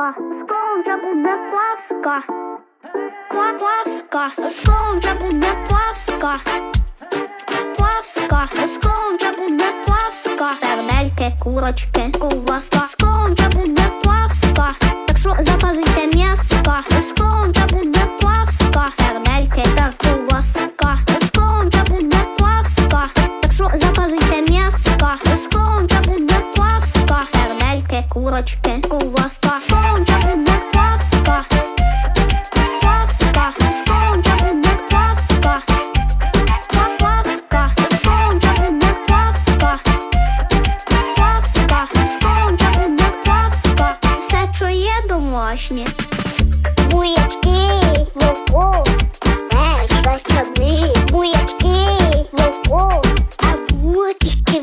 Ласка, скоро вже буде ласка. Ла- Ласка, скоро вже буде ласка. Ласка, скоро вже буде ласка. Сердельки, курочки, ковбаска. Скоро вже буде ласка. Так що запалите м'яска. Скоро вже буде ласка. Сердельки та ковбаска. Скоро вже буде ласка. Так що запалите м'яска. Скоро вже буде ласка. Сердельки, курочки, домашнє. Буячки, морков, перечка строби, буячки, морков, огурчики,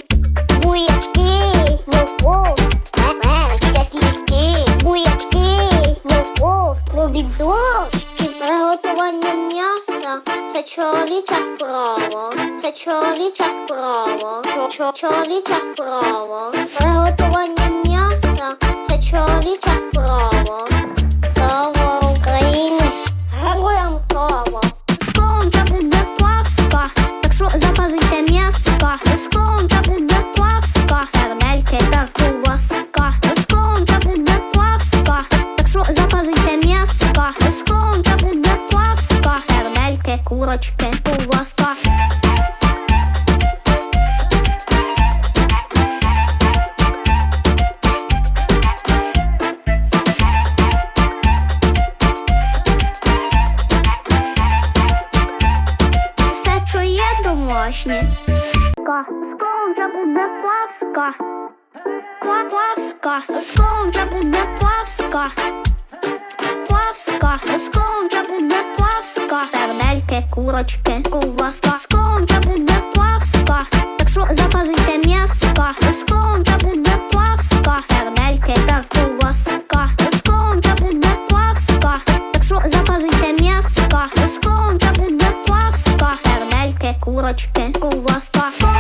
буячки, морков, перечка сніки, буячки, морков, помідорчики, Приготування м'яса це чоловіча справа. Це чоловіча справа. Чо- чо- Чоловіча справа. Приготування м'яса це чоловіча сердельки, курочки, ковбаска. Все, що є домашнє. Скоро вже буде ласка. Ла- Ласка, скоро вже буде ласка. Ласка, скоро вже буде ласка. Курочки, ковбаска. Скоро вже буде ласка. Так що запалите м'яска. Вже буде ласка. Сердельки та ковбаска. Скоро вже буде ласка. Так що запалите м'яска. Вже буде ласка. Сердельки, курочки, ковбаска.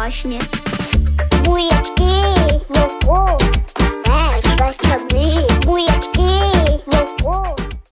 домашні. Бурячки, вовков.